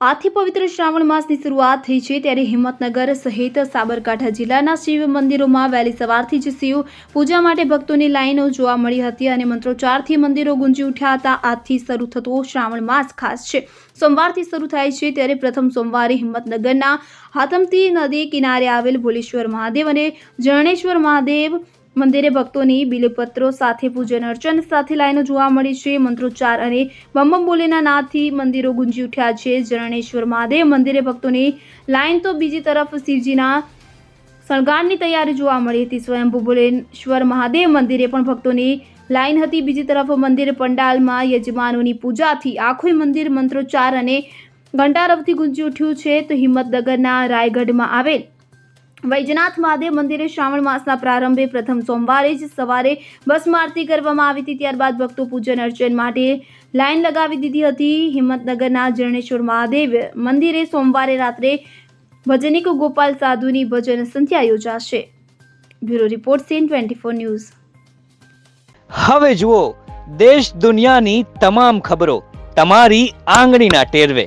આથી પવિત્ર શ્રાવણ માસની શરૂઆત થઈ છે ત્યારે હિંમતનગર સહિત સાબરકાંઠા જિલ્લાના શિવ મંદિરોમાં વહેલી સવારથી જ શિવ પૂજા માટે ભક્તોની લાઈનો જોવા મળી હતી અને મંત્રોચ્ચારથી મંદિરો ગુંજી ઉઠ્યા હતા. આજથી શરૂ થતો શ્રાવણ માસ ખાસ છે. સોમવારથી શરૂ થાય છે ત્યારે પ્રથમ સોમવારે હિંમતનગરના હાથમતી નદી કિનારે આવેલ ભોલેશ્વર મહાદેવ અને જરણેશ્વર મહાદેવ મંદિરે ભક્તોની બિલીપત્રો સાથે પૂજન અર્ચન સાથે લાઈનો જોવા મળી છે. મંત્રોચ્ચાર અને બમ બમ બોલેના નાદથી મંદિરો ગુંજી ઉઠ્યા છે. જરણેશ્વર મહાદેવ મંદિરે ભક્તોની લાઈન તો બીજી તરફ શિવજીના શણગારની તૈયારી જોવા મળી હતી. સ્વયંભૂ ભુલેશ્વર મહાદેવ મંદિરે પણ ભક્તોની લાઈન હતી. બીજી તરફ મંદિર પંડાલમાં યજમાનોની પૂજાથી આખું મંદિર મંત્રોચ્ચાર અને ઘંટારવથી ગુંજી ઉઠ્યું છે. તો હિંમતનગરના રાયગઢમાં આવેલ વૈજનાથ મહાદેવ મંદિરે શ્રાવણ માસના પ્રારંભે પ્રથમ સોમવારે જ સવારે ભસ્મ આરતી કરવામાં આવી હતી. ત્યારબાદ ભક્તો પૂજન અર્ચન માટે લાઈન લગાવી દીધી હતી. હિંમતનગરના જરણેશ્વર મહાદેવ મંદિરે સોમવારે રાત્રે ભજનિક ગોપાલ સાધુની ભજન સંધ્યા યોજાશે. Bureau report CN twenty four news. હવે જુઓ, દેશ દુનિયાની તમામ ખબરો, તમારી આંગળીના ટેરવે.